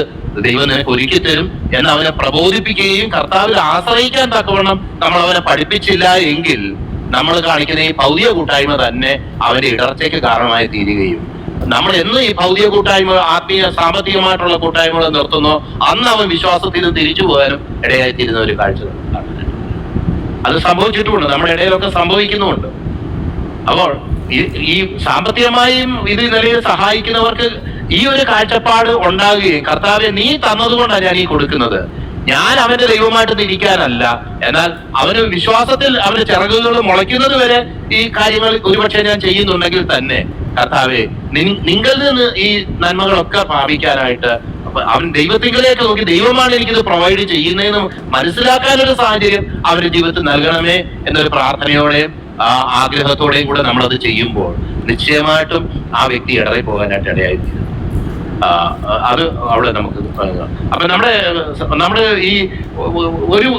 ദൈവം നിനക്ക് ഒരുക്കി തരും എന്ന് അവനെ പ്രബോധിപ്പിക്കുകയും കർത്താവിൽ ആശ്രയിക്കാൻ തക്കവണ്ണം നമ്മൾ അവനെ പഠിപ്പിച്ചില്ല എങ്കിൽ നമ്മൾ കാണിക്കുന്ന ഈ ഭൗതിക കൂട്ടായ്മ തന്നെ അവന്റെ ഇടർച്ചയ്ക്ക് കാരണമായി തീരുകയും. നമ്മൾ എന്ന് ഈ ഭൗതിക കൂട്ടായ്മ ആത്മീയ സാമ്പത്തികമായിട്ടുള്ള കൂട്ടായ്മകൾ നിർത്തുന്നു. അന്ന് അവൻ വിശ്വാസത്തിൽ നിന്ന് തിരിച്ചു പോകാനും ഇടയായിത്തീരുന്ന ഒരു കാഴ്ച അത് സംഭവിച്ചിട്ടുമുണ്ട്. നമ്മുടെ ഇടയിലൊക്കെ സംഭവിക്കുന്നുമുണ്ട്. അപ്പോൾ ഈ സാമ്പത്തികമായും ഇത് നിലയിൽ സഹായിക്കുന്നവർക്ക് ഈ ഒരു കാഴ്ചപ്പാട് ഉണ്ടാകുകയും കർത്താവെ നീ തന്നതുകൊണ്ടാണ് ഞാൻ ഈ കൊടുക്കുന്നത്. ഞാൻ അവന്റെ ദൈവമായിട്ട് തിരിക്കാനല്ല. എന്നാൽ അവന് വിശ്വാസത്തിൽ അവന് ചിറകുകൾ മുളയ്ക്കുന്നത് വരെ ഈ കാര്യങ്ങൾ ഒരുപക്ഷെ ഞാൻ ചെയ്യുന്നുണ്ടെങ്കിൽ തന്നെ. കർത്താവെ നിങ്ങളിൽ നിന്ന് ഈ നന്മകളൊക്കെ പ്രാപിക്കാനായിട്ട് അവൻ ദൈവത്തിങ്കിലേക്ക് നോക്കി ദൈവമാണ് എനിക്കിത് പ്രൊവൈഡ് ചെയ്യുന്നതെന്ന് മനസ്സിലാക്കാനൊരു സാഹചര്യം അവരുടെ ജീവിതത്തിൽ നൽകണമേ എന്നൊരു പ്രാർത്ഥനയോടെയും ആഗ്രഹത്തോടെയും കൂടെ നമ്മളത് ചെയ്യുമ്പോൾ നിശ്ചയമായിട്ടും ആ വ്യക്തി ഇടറി പോകാനായിട്ട് ഇടയായിത്തീരും. അത് അവിടെ നമുക്ക് അപ്പൊ നമ്മുടെ നമ്മുടെ ഈ ഒരു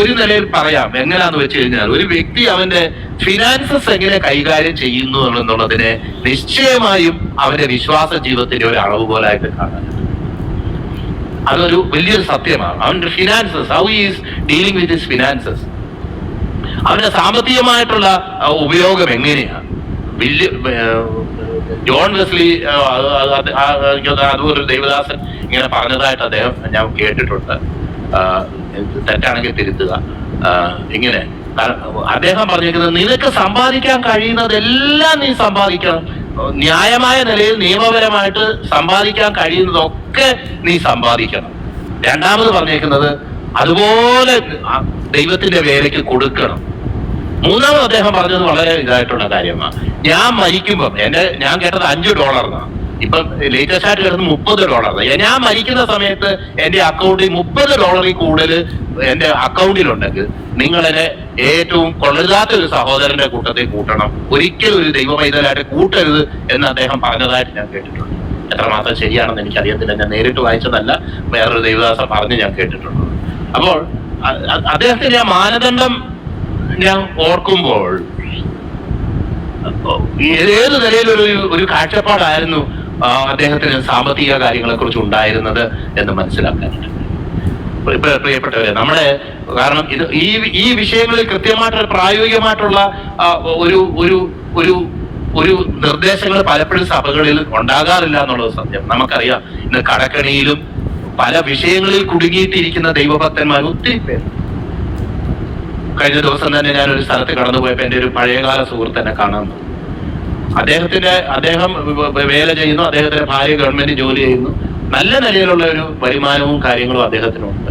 ഒരു നിലയിൽ പറയാം എങ്ങനെയാന്ന് വെച്ച് കഴിഞ്ഞാൽ ഒരു വ്യക്തി അവന്റെ ഫിനാൻസസ് എങ്ങനെ കൈകാര്യം ചെയ്യുന്നു എന്നുള്ളതിനെ നിശ്ചയമായും അവന്റെ വിശ്വാസ ജീവിതത്തിന്റെ ഒരു അളവ് പോലായിട്ട് കാണാൻ അതൊരു വലിയൊരു സത്യമാണ്. അവന്റെ finances how is dealing with his finances അവന്റെ സാമ്പത്തികമായിട്ടുള്ള ഉപയോഗം എങ്ങനെയാണ്? വലിയ ജോൺ വെസ്ലി ആ, അത് അത് അത് ആ, എനിക്ക് തോന്നുന്നു ഒരു ദേവദാസൻ ഇങ്ങനെ പറഞ്ഞതായിട്ട് അദ്ദേഹം ഞാൻ കേട്ടിട്ടുണ്ട്. തെറ്റാണെങ്കിൽ തിരുത്തുക. ഇങ്ങനെ. അദ്ദേഹം പറഞ്ഞിരിക്കുന്നത് നിനക്ക് സമ്പാദിക്കാൻ കഴിയുന്നതെല്ലാം നീ സമ്പാദിക്കണം. ന്യായമായ നിലയിൽ നിയമപരമായിട്ട് സമ്പാദിക്കാൻ കഴിയുന്നതൊക്കെ നീ സമ്പാദിക്കണം. രണ്ടാമത് പറഞ്ഞേക്കുന്നത് അതുപോലെ ദൈവത്തിന്റെ വേലയ്ക്ക് കൊടുക്കണം. മൂന്നാമത് അദ്ദേഹം പറഞ്ഞത് വളരെ ഇതായിട്ടുള്ള കാര്യമാണ്. ഞാൻ മരിക്കുമ്പം എന്റെ ഞാൻ കേട്ടത് അഞ്ചു ഡോളറിനാണ്. ഇപ്പം ലേറ്റസ്റ്റ് ആയിട്ട് കിടന്ന് മുപ്പത് ഡോളർ. ഞാൻ മരിക്കുന്ന സമയത്ത് എന്റെ അക്കൗണ്ടിൽ മുപ്പത് ഡോളറിൽ കൂടുതൽ എന്റെ അക്കൗണ്ടിലുണ്ടെങ്കിൽ എന്നെ ഏറ്റവും കൊള്ളരുതാത്ത ഒരു സഹോദരന്റെ കൂട്ടത്തിൽ കൂട്ടണം. ഒരിക്കലും ഒരു ദൈവമൈതലായിട്ട് കൂട്ടരുത് എന്ന് അദ്ദേഹം പറഞ്ഞതായിട്ട് ഞാൻ കേട്ടിട്ടുണ്ട്. എത്രമാത്രം ശരിയാണെന്ന് എനിക്കറിയത്തില്ല. ഞാൻ നേരിട്ട് വായിച്ചതല്ല. വേറൊരു ദൈവദാസ പറഞ്ഞ് ഞാൻ കേട്ടിട്ടുണ്ട്. അപ്പോൾ അദ്ദേഹത്തിന്റെ ആ മാനദണ്ഡം ഞാൻ ഓർക്കുമ്പോൾ ഏത് നിലയിലൊരു ഒരു കാഴ്ചപ്പാടായിരുന്നു അദ്ദേഹത്തിന് സാമ്പത്തിക കാര്യങ്ങളെ കുറിച്ച് ഉണ്ടായിരുന്നത് എന്ന് മനസ്സിലാക്കാനുണ്ട് പ്രിയപ്പെട്ടവരെ നമ്മുടെ കാരണം ഇത് ഈ ഈ വിഷയങ്ങളിൽ കൃത്യമായിട്ട് പ്രായോഗികമായിട്ടുള്ള ഒരു ഒരു ഒരു ഒരു നിർദ്ദേശങ്ങൾ പലപ്പോഴും സഭകളിൽ ഉണ്ടാകാറില്ല എന്നുള്ളത് സത്യം. നമുക്കറിയാം ഇന്ന് കടക്കണിയിലും പല വിഷയങ്ങളിൽ കുടുങ്ങിയിട്ടിരിക്കുന്ന ദൈവഭക്തന്മാർ ഒത്തിരി പേര് കഴിഞ്ഞ ദിവസം തന്നെ ഞാൻ ഒരു സ്ഥലത്ത് കടന്നു പോയപ്പോ എന്റെ ഒരു പഴയകാല സുഹൃത്ത് എന്നെ കാണാൻ അദ്ദേഹത്തിന്റെ അദ്ദേഹം വേല ചെയ്യുന്നു അദ്ദേഹത്തിന്റെ ഭാര്യ ഗവൺമെന്റ് ജോലി ചെയ്യുന്നു. നല്ല നിലയിലുള്ള ഒരു വരുമാനവും കാര്യങ്ങളും അദ്ദേഹത്തിനുണ്ട്.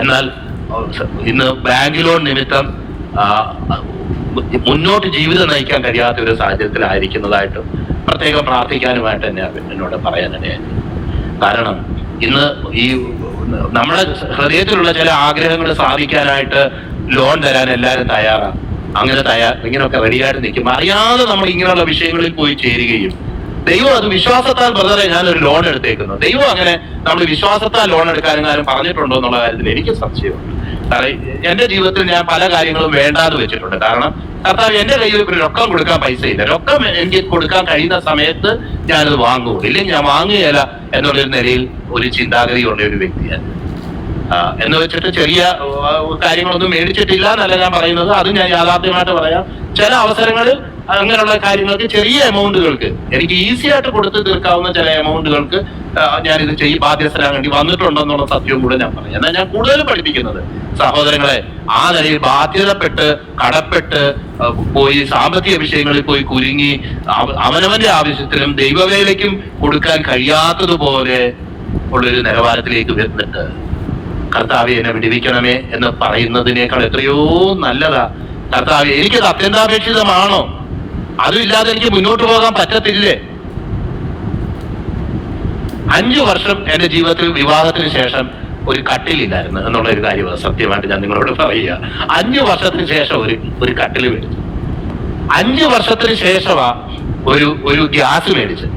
എന്നാൽ ഇന്ന് ബാങ്ക് ലോൺ നിമിത്തം മുന്നോട്ട് ജീവിതം നയിക്കാൻ കഴിയാത്ത ഒരു സാഹചര്യത്തിലായിരിക്കുന്നതായിട്ടും പ്രത്യേകം പ്രാർത്ഥിക്കാനുമായിട്ട് എന്നെ എന്നോട് പറയാനിടയായി കാരണം ഇന്ന് ഈ നമ്മുടെ ഹൃദയത്തിലുള്ള ചില ആഗ്രഹങ്ങൾ സാധിക്കാനായിട്ട് ലോൺ തരാൻ എല്ലാവരും തയ്യാറാണ്. അങ്ങനെ തയ്യാർ ഇങ്ങനെയൊക്കെ റെഡിയായിട്ട് നിൽക്കും. അറിയാതെ നമ്മൾ ഇങ്ങനെയുള്ള വിഷയങ്ങളിൽ പോയി ചേരുകയും ദൈവം അത് വിശ്വാസത്താൽ ബ്രദറെ ഞാൻ ഒരു ലോൺ എടുത്തേക്കുന്നു. ദൈവം അങ്ങനെ നമ്മൾ വിശ്വാസത്താൽ ലോൺ എടുക്കാനും പറഞ്ഞിട്ടുണ്ടോ എന്നുള്ള കാര്യത്തിൽ എനിക്ക് സംശയമുണ്ട്. എന്റെ ജീവിതത്തിൽ ഞാൻ പല കാര്യങ്ങളും വേണ്ടാന്ന് വെച്ചിട്ടുണ്ട്. കാരണം കർത്താവ് എന്റെ കയ്യിൽ ഒരു രൊക്കം കൊടുക്കാൻ പൈസ ഇല്ല രൊക്കം എനിക്ക് കൊടുക്കാൻ കഴിയുന്ന സമയത്ത് ഞാനത് വാങ്ങൂ ഇല്ലെങ്കിൽ ഞാൻ വാങ്ങുകയില്ല എന്നുള്ളൊരു നിലയിൽ ഒരു ചിന്താഗതിയുള്ള ഒരു വ്യക്തിയാണ്. എന്ന് വെച്ചിട്ട് ചെറിയ കാര്യങ്ങളൊന്നും മേടിച്ചിട്ടില്ല എന്നല്ല ഞാൻ പറയുന്നത്. അത് ഞാൻ യാഥാർത്ഥ്യമായിട്ട് പറയാം. ചില അവസരങ്ങളിൽ അങ്ങനെയുള്ള കാര്യങ്ങൾക്ക് ചെറിയ എമൗണ്ടുകൾക്ക് എനിക്ക് ഈസി ആയിട്ട് കൊടുത്ത് തീർക്കാവുന്ന ചില എമൗണ്ടുകൾക്ക് ഞാൻ ഇത് ചെയ്യും ബാധ്യസ്ഥരാൻ വേണ്ടി വന്നിട്ടുണ്ടെന്നുള്ള സത്യവും കൂടെ ഞാൻ പറയും. എന്നാൽ ഞാൻ കൂടുതൽ പഠിപ്പിക്കുന്നത് സഹോദരങ്ങളെ ആ നിലയിൽ ബാധ്യതപ്പെട്ട് കടപ്പെട്ട് പോയി സാമ്പത്തിക വിഷയങ്ങളിൽ പോയി കുരുങ്ങി അവനവന്റെ ആവശ്യത്തിനും ദൈവവേലയ്ക്കും കൊടുക്കാൻ കഴിയാത്തതുപോലെ ഉള്ളൊരു നിലവാരത്തിലേക്ക് വരുന്നുണ്ട്. കർത്താവ് എന്നെ വിടുവിക്കണമേ എന്ന് പറയുന്നതിനേക്കാൾ എത്രയോ നല്ലതാ. കർത്താവ് എനിക്കത് അത്യന്താപേക്ഷിതമാണോ? അതും ഇല്ലാതെ എനിക്ക് മുന്നോട്ട് പോകാൻ പറ്റത്തില്ലേ? അഞ്ചു വർഷം എന്റെ ജീവിതത്തിൽ വിവാഹത്തിന് ശേഷം ഒരു കട്ടിലില്ലായിരുന്നു എന്നുള്ള ഒരു കാര്യമാണ് സത്യമായിട്ട് ഞാൻ നിങ്ങളോട് പറയുക. അഞ്ചു വർഷത്തിന് ശേഷം ഒരു ഒരു കട്ടിൽ മേടിച്ചു അഞ്ചു വർഷത്തിന് ശേഷമാ ഒരു ഒരു ഗ്യാസ് മേടിച്ചത്.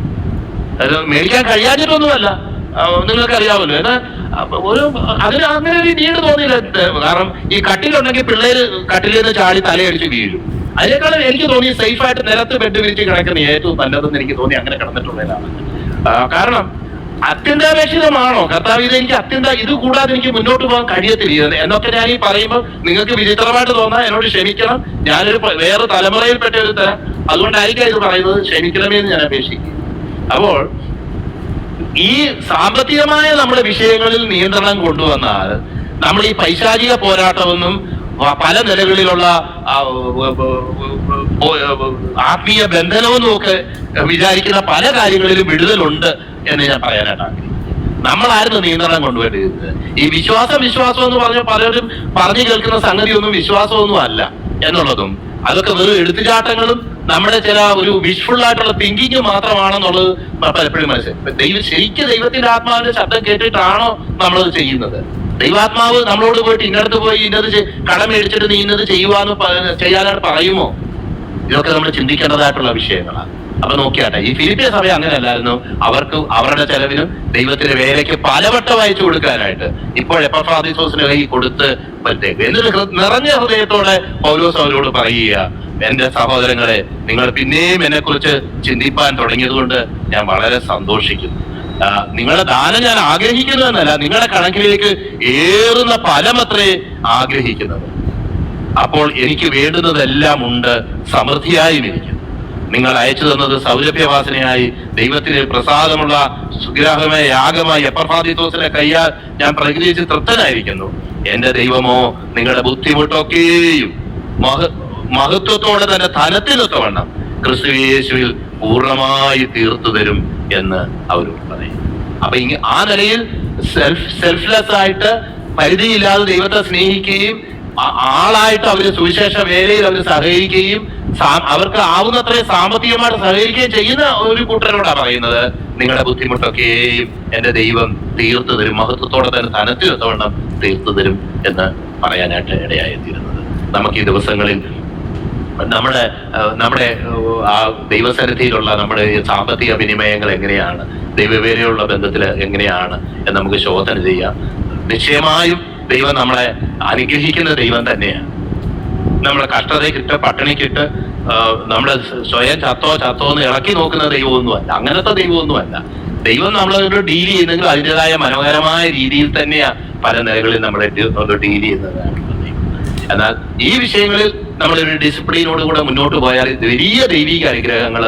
അത് മേടിക്കാൻ കഴിയാഞ്ഞിട്ടൊന്നുമല്ല. നിങ്ങൾക്ക് നിങ്ങൾക്കറിയാമല്ലോ. എന്നാൽ ഒരു അതിന് അങ്ങനെ ഒരു നീട് തോന്നിയില്ല. കാരണം ഈ കട്ടിലുണ്ടെങ്കിൽ പിള്ളേര് കട്ടിലിൽ നിന്ന് ചാടി തലയടിച്ച് വീഴും. അതിനേക്കാളും എനിക്ക് തോന്നി സേഫ് ആയിട്ട് നിലത്ത് ബെഡ് വിരിച്ച് കിടക്കുന്ന ഏറ്റവും നല്ലതെന്ന് എനിക്ക് തോന്നി അങ്ങനെ കിടന്നിട്ടുള്ളതാണ് കാരണം അത്യന്താപേക്ഷിതമാണോ? കർത്താവ് ഇത് എനിക്ക് അത്യന്ത ഇത് കൂടാതെ എനിക്ക് മുന്നോട്ട് പോകാൻ കഴിയത്തില്ല. എന്നൊക്കെ ഞാൻ ഈ പറയുമ്പോൾ നിങ്ങൾക്ക് വിചിത്രമായിട്ട് തോന്നാ. എന്നോട് ക്ഷമിക്കണം. ഞാനൊരു വേറെ തലമുറയിൽപ്പെട്ട ഒരു തരം. അതുകൊണ്ടായിരിക്കാം ഇത് പറയുന്നത്. ക്ഷമിക്കണമേ എന്ന് ഞാൻ അപേക്ഷിക്കും അപ്പോൾ ഈ സാമ്പത്തികമായ നമ്മുടെ വിഷയങ്ങളിൽ നിയന്ത്രണം കൊണ്ടുവന്നാൽ നമ്മൾ ഈ പൈശാചിക പോരാട്ടമൊന്നും പല നിലകളിലുള്ള ആത്മീയ ബന്ധനവും ഒക്കെ വിചാരിക്കുന്ന പല കാര്യങ്ങളിലും വിടുതലുണ്ട് എന്ന് ഞാൻ പറയാനായിട്ട് ആഗ്രഹിക്കുന്നു നമ്മളായിരുന്നു നിയന്ത്രണം കൊണ്ടുവരുന്നത്. ഈ വിശ്വാസം വിശ്വാസം എന്ന് പറഞ്ഞ പലരും പറഞ്ഞു കേൾക്കുന്ന സംഗതിയൊന്നും വിശ്വാസമൊന്നും അല്ല എന്നുള്ളതും അതൊക്കെ വെറും എടുത്തുചാട്ടങ്ങളും നമ്മുടെ ചില ഒരു വിഷ്ഫുൾ ആയിട്ടുള്ള തിങ്കിങ് മാത്രമാണെന്നുള്ളത് പലപ്പോഴും മനസ്സിലായി. ദൈവം ശരിക്കും ദൈവത്തിന്റെ ആത്മാവിന്റെ ശബ്ദം കേട്ടിട്ടാണോ നമ്മളത് ചെയ്യുന്നത്? ദൈവാത്മാവ് നമ്മളോട് പോയിട്ട് ഇന്നടത്ത് പോയി ഇന്നത് കടം മേടിച്ചിട്ട് നീ ഇന്നത് ചെയ്യുവാന്ന് ചെയ്യാനായിട്ട് പറയുമോ? ഇതൊക്കെ നമ്മൾ ചിന്തിക്കേണ്ടതായിട്ടുള്ള വിഷയങ്ങളാണ്. അപ്പൊ നോക്കിയാട്ടെ ഈ ഫിലിപ്പിയ സഭ അങ്ങനെയല്ലായിരുന്നു. അവർക്ക് അവരുടെ ചെലവിനും ദൈവത്തിന്റെ വേലയ്ക്ക് പലവട്ടം അയച്ചു കൊടുക്കാനായിട്ട് ഇപ്പോൾ എപ്പഫാദിസോസിന് കൈ കൊടുത്ത് പറ്റേ നിറഞ്ഞ ഹൃദയത്തോടെ പൗലോസ് അവരോട് പറയുക എന്റെ സഹോദരങ്ങളെ നിങ്ങൾ പിന്നെയും എന്നെ കുറിച്ച് ചിന്തിപ്പാൻ തുടങ്ങിയതുകൊണ്ട് ഞാൻ വളരെ സന്തോഷിക്കുന്നു. നിങ്ങളുടെ ദാനം ഞാൻ ആഗ്രഹിക്കുന്നു എന്നല്ല നിങ്ങളുടെ കണക്കിലേക്ക് ഏറുന്ന ഫലമത്രേ ആഗ്രഹിക്കുന്നത്. അപ്പോൾ എനിക്ക് വേണ്ടുന്നതെല്ലാം ഉണ്ട് സമൃദ്ധിയായും നിങ്ങൾ അയച്ചു തന്നത് സൗരഭ്യവാസനയായി ദൈവത്തിന് പ്രസാദമുള്ള സുഗ്രാഹമായ യാഗമായി എപ്പർഫാദിത്തോസിനെ കയ്യാൽ ഞാൻ പ്രകൃതിച്ച് തൃപ്തനായിരിക്കുന്നു. എന്റെ ദൈവമോ നിങ്ങളുടെ ബുദ്ധിമുട്ടൊക്കെയും മഹ മഹത്വത്തോടെ തന്നെ ധനത്തിനൊത്തവണ്ണം ക്രിസ്തു യേശുവിൽ പൂർണമായി തീർത്തു തരും എന്ന് അവരോട് പറയും. അപ്പൊ ഇങ്ങ ആ നിലയിൽ സെൽഫ് സെൽഫ്ലെസ് ആയിട്ട് പരിധിയില്ലാതെ ദൈവത്തെ സ്നേഹിക്കുകയും ആളായിട്ട് അവർ സുവിശേഷ വേലയിൽ അവർ സഹകരിക്കുകയും അവർക്ക് ആവുന്നത്രയും സാമ്പത്തികമായിട്ട് സഹകരിക്കുകയും ചെയ്യുന്ന ഒരു കൂട്ടരോടാണ് പറയുന്നത്. നിങ്ങളുടെ ബുദ്ധിമുട്ടൊക്കെയും എന്റെ ദൈവം തീർത്തു തരും മഹത്വത്തോടെ തന്നെ ധനത്തിനൊത്തവണ്ണം തീർത്തു തരും എന്ന് പറയാനായിട്ട് ഇടയായി തീരുന്നത്. നമുക്ക് ഈ ദിവസങ്ങളിൽ നമ്മുടെ നമ്മുടെ ആ ദൈവസന്നിധിയിലുള്ള നമ്മുടെ സാമ്പത്തിക വിനിമയങ്ങൾ എങ്ങനെയാണ്? ദൈവവേലയുള്ള ബന്ധത്തിൽ എങ്ങനെയാണ് എന്ന് നമുക്ക് ശോധന ചെയ്യാം. നിശ്ചയമായും ദൈവം നമ്മളെ അനുഗ്രഹിക്കുന്ന ദൈവം തന്നെയാണ്. നമ്മളെ കഷ്ടതയ്ക്കിട്ട് പട്ടിണിക്കിട്ട് നമ്മളെ സ്വയം ചത്തോ ചത്തോ എന്ന് ഇളക്കി നോക്കുന്ന ദൈവമൊന്നുമല്ല. അങ്ങനത്തെ ദൈവമൊന്നുമല്ല. ദൈവം നമ്മളതിനോട് ഡീൽ ചെയ്യുന്നെങ്കിൽ അതിന്റെതായ മനോഹരമായ രീതിയിൽ തന്നെയാണ് പല നിലകളിൽ നമ്മളെ ഡീൽ ചെയ്യുന്നതാണ് എന്നാൽ ഈ വിഷയങ്ങളിൽ നമ്മളൊരു ഡിസിപ്ലിനോട് കൂടെ മുന്നോട്ട് പോയാൽ വലിയ ദൈവിക അനുഗ്രഹങ്ങൾ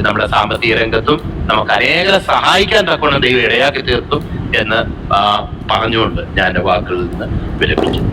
നമ്മുടെ സാമ്പത്തിക രംഗത്തും നമുക്ക് അനേകം സഹായിക്കാൻ തക്കവണ്ണം ദൈവം ഇടയാക്കി തീർത്തും എന്ന് പറഞ്ഞുകൊണ്ട് ഞാൻ എന്റെ വാക്കുകളിൽ നിന്ന് വിരമിക്കുന്നു